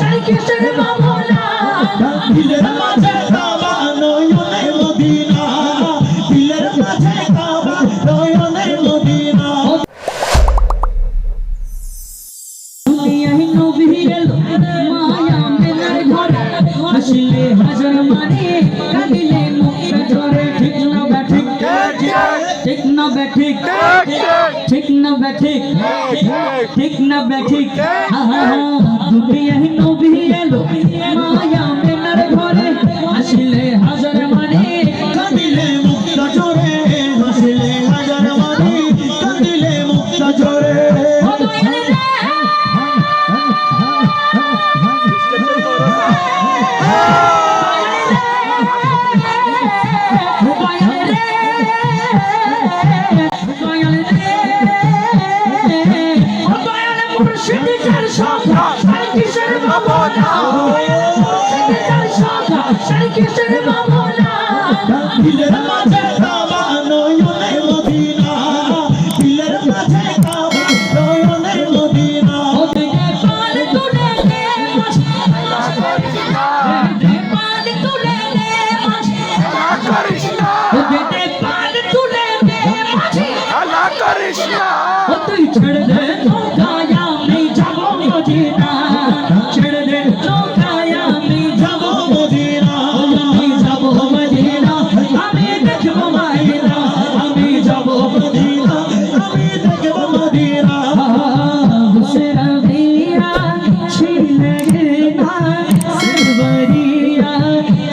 কিসের মামলা। দিলের মাঝে কাবা নয়নে মদিনা। দিলের মাঝে কাবা নয়নে মদিনা। হাসিলে হাজার মানে কাঁদিলে মুখটা ঝরে। ঠিক না ব্যাঠিক ঠিক না ব্যাঠিক ঠিক ठीक न बैठिक। ठीक न बैठिक। हाँ हाँ हाँ। दुनिया यही नो भी है लो माया में দিলের মাঝে কাবা নয়নে মদিনা। দিলের মাঝে কাবা নয়নে মদিনা। তুই ছেড়ে দে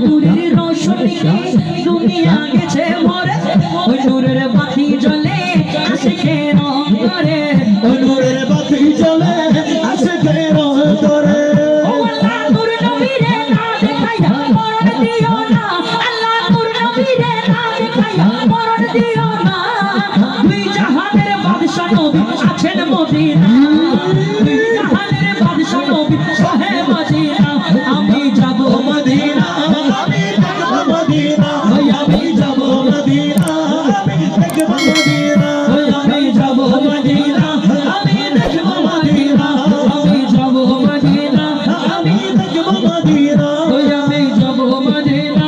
নূরের রোশনীতে দুনিয়া গেছে ভরে ওই নূরের বাতি জ্বলে আশেকে রং করে ওই নূরের বাতি জ্বলে আশিকে রং করে আল্লাহ নূর নবীরে দেখাইয়া মরণ দিও না আল্লাহ নূর নবীরে দেখাইয়া মরণ দিও না দুই জাহানের বাদশা নবী আছেন মদিনা Madhira.